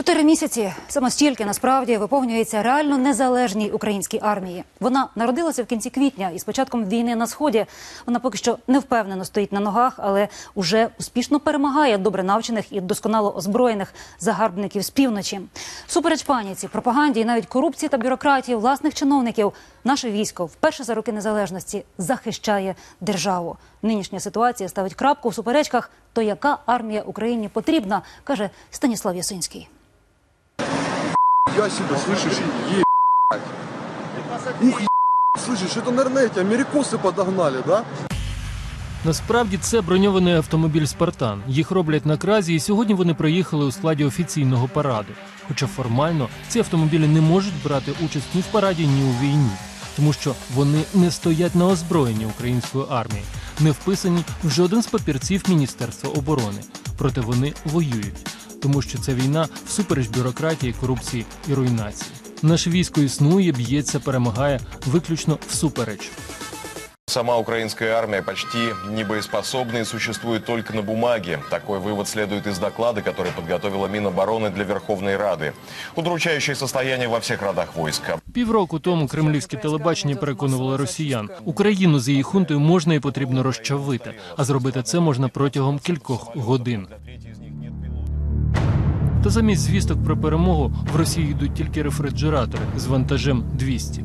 Чотири місяці саме стільки насправді виповнюється реально незалежній українській армії. Вона народилася в кінці квітня і з початком війни на сході. Вона поки що не впевнено стоїть на ногах, але уже успішно перемагає добре навчених і досконало озброєних загарбників з півночі. Супереч паніці, пропаганді і навіть корупції та бюрократії власних чиновників. Наше військо вперше за роки незалежності захищає державу. Нинішня ситуація ставить крапку в суперечках. То яка армія Україні потрібна, каже Станіслав Ясинський. Я себя, слышишь, ебать. Ух, ебать, слышишь, это, наверное, эти америкосы подогнали, да? Насправді це броньований автомобіль Спартан. Їх роблять на кразі, і сьогодні вони приїхали у складі офіційного параду. Хоча формально ці автомобілі не можуть брати участь ні в параді, ні у війні, тому що вони не стоять на озброєнні української армії, не вписані в жоден з папірців Міністерства оборони. Проте вони воюють, тому що ця війна всупереч бюрократії, корупції і руйнації. Наше військо існує, б'ється, перемагає виключно всупереч. Сама украинская армия почти небоеспособна и существует только на бумаге. Такой вывод следует из доклада, который подготовила Минобороны для Верховной Рады. Удручающее состояние во всех родах войска. Півроку тому кремлівське телебачення переконувало росіян, Україну з її хунтою можна і потрібно розчавити, а зробити це можна протягом кількох годин. Та замість звісток про перемогу в Росії йдуть тільки рефриджератори з вантажем 200.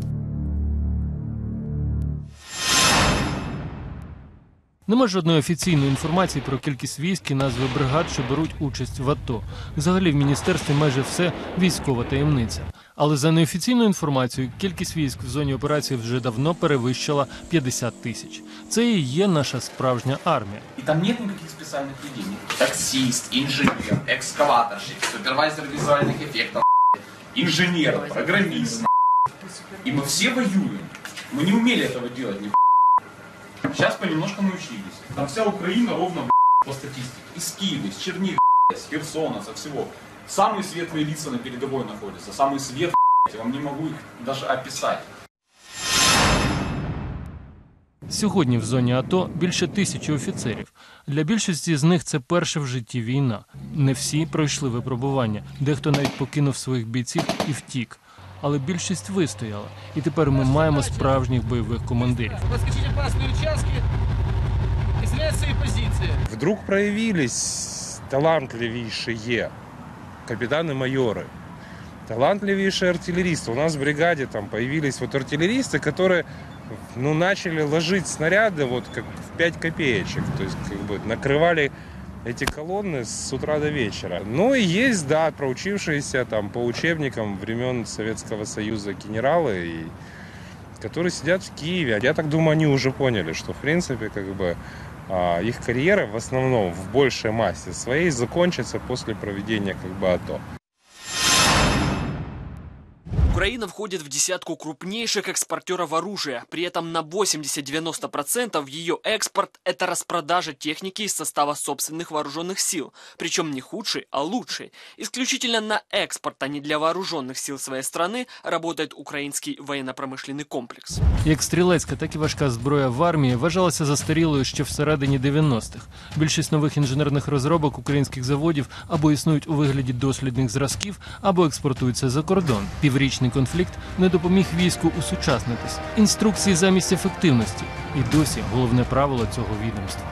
Нема жодної офіційної інформації про кількість військ і назви бригад, що беруть участь в АТО. Взагалі в міністерстві майже все військова таємниця. Але за неофіційною інформацією, кількість військ в зоні операції вже давно перевищила 50 тисяч. Це і є наша справжня армія. И там нет никаких специальных людей. Никаких. Таксист, инженер, экскаваторщик, супервайзер визуальных эффектов, инженер, программист. И мы все воюем. Мы не умели этого делать. Ни Сейчас понемножку научились. Там вся Украина ровно по статистике. Из Киева, из Чернигова, с Херсона, со всего. Самые светлые лица на передовой находятся. Самые светлые, я вам не могу их даже описать. Сьогодні в зоні АТО більше тисячі офіцерів. Для більшості з них це перша в житті війна. Не всі пройшли випробування. Дехто навіть покинув своїх бійців і втік. Але більшість вистояла, і тепер ми маємо справжніх бойових командирів. Подскочите опасные участки и снять свои позиции. Вдруг проявились талантливейшие Капитаны-майоры, талантливейшие артиллеристы. У нас в бригаде там появились вот артиллеристы, которые ну, начали ложить снаряды вот как в 5 копеечек. То есть как бы накрывали эти колонны с утра до вечера. Ну и есть, да, проучившиеся там по учебникам времен Советского Союза генералы, и, которые сидят в Киеве. Я так думаю, они уже поняли, что в принципе как бы их карьера в основном в большей массе своей закончится после проведения как бы АТО. Украина входит в десятку крупнейших экспортеров оружия. При этом на 80-90% ее экспорт – это распродажа техники из состава собственных вооруженных сил. Причем не худший, а лучший. Исключительно на экспорт, а не для вооруженных сил своей страны, работает украинский военно-промышленный комплекс. Як стрілецька, так і важка зброя в армії вважалася застарілою ще всередині 90-х. Більшість нових інженерних розробок українських заводів або існують у вигляді дослідних зразків, або експортуються за кордон. Піврічний конфлікт не допоміг війську усучаснитись. Інструкції замість ефективності. І досі головне правило цього відомства.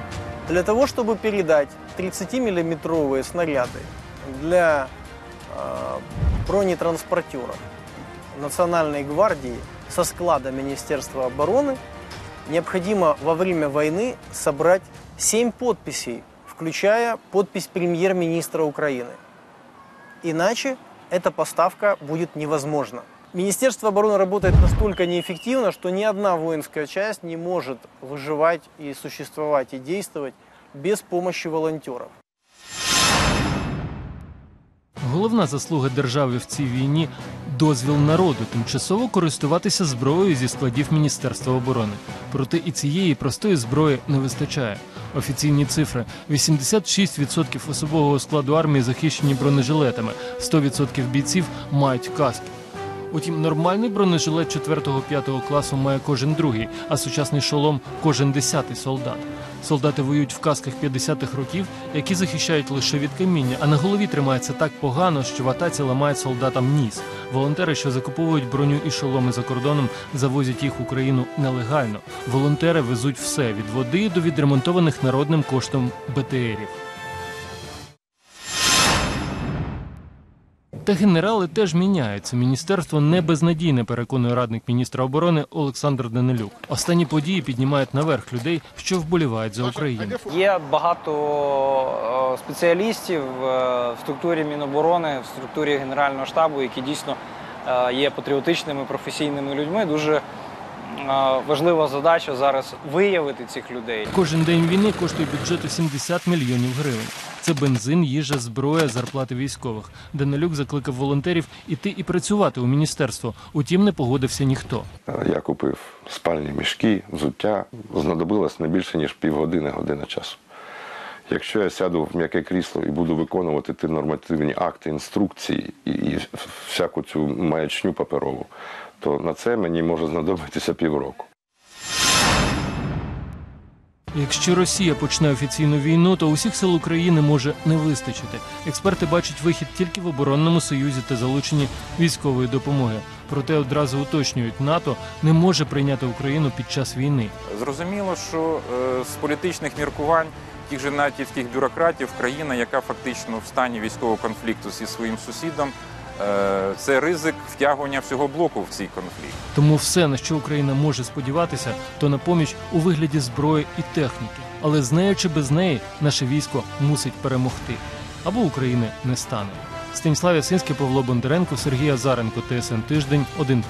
Для того, чтобы передать 30-миллиметровые снаряды для э, бронетранспортера Национальной гвардии со склада Министерства обороны, необходимо во время войны собрать 7 подписей, включая подпись премьер-министра Украины. Иначе эта поставка будет невозможна. Министерство обороны работает настолько неэффективно, что ни одна воинская часть не может выживать и существовать и действовать без помощи волонтеров. Головна заслуга держави в цій війні дозвіл народу тимчасово користуватися зброєю зі складів Міністерства оборони. Проте і цієї простої зброї не вистачає. Офіційні цифри: 86% особового складу армії захищені бронежилетами, 100% бійців мають каски. Утім, нормальний бронежилет 4-5 класу має кожен другий, а сучасний шолом кожен десятий солдат. Солдати воюють в касках 50-х років, які захищають лише від каміння, а на голові тримається так погано, що в атаці ламають солдатам ніс. Волонтери, що закуповують броню і шоломи за кордоном, завозять їх в Україну нелегально. Волонтери везуть все від води до відремонтованих народним коштом БТРів. Та генерали теж міняються. Міністерство не безнадійне, переконує радник міністра оборони Олександр Данилюк. Останні події піднімають наверх людей, що вболівають за Україну. Є багато е, спеціалістів е, в структурі Міноборони, в структурі Генерального штабу, які дійсно е, є патріотичними професійними людьми. Дуже важлива задача зараз виявити цих людей. Кожен день війни коштує бюджету 70 мільйонів гривень. Це бензин, їжа, зброя, зарплати військових. Данилюк закликав волонтерів іти і працювати у міністерство. Утім, не погодився ніхто. Я купив спальні мішки, взуття. Знадобилось не більше, ніж півгодини, година часу. Якщо я сяду в м'яке крісло і буду виконувати ті нормативні акти, інструкції і, і всяку цю маячню паперову, то на це мені може знадобитися півроку. Якщо Росія почне офіційну війну, то усіх сил України може не вистачити. Експерти бачать вихід тільки в оборонному союзі та залученні військової допомоги. Проте одразу уточнюють, НАТО не може прийняти Україну під час війни. Зрозуміло, що е, з політичних міркувань тих же натівських бюрократів країна, яка фактично в стані військового конфлікту зі своїм сусідом, це ризик втягування всього блоку в цей конфлікт. Тому все, на що Україна може сподіватися, то на поміч у вигляді зброї і техніки. Але з нею чи без неї наше військо мусить перемогти. Або України не стане. Станіслав Ясинський, Павло Бондаренко, Сергій Азаренко, ТСН Тиждень, 1+,1.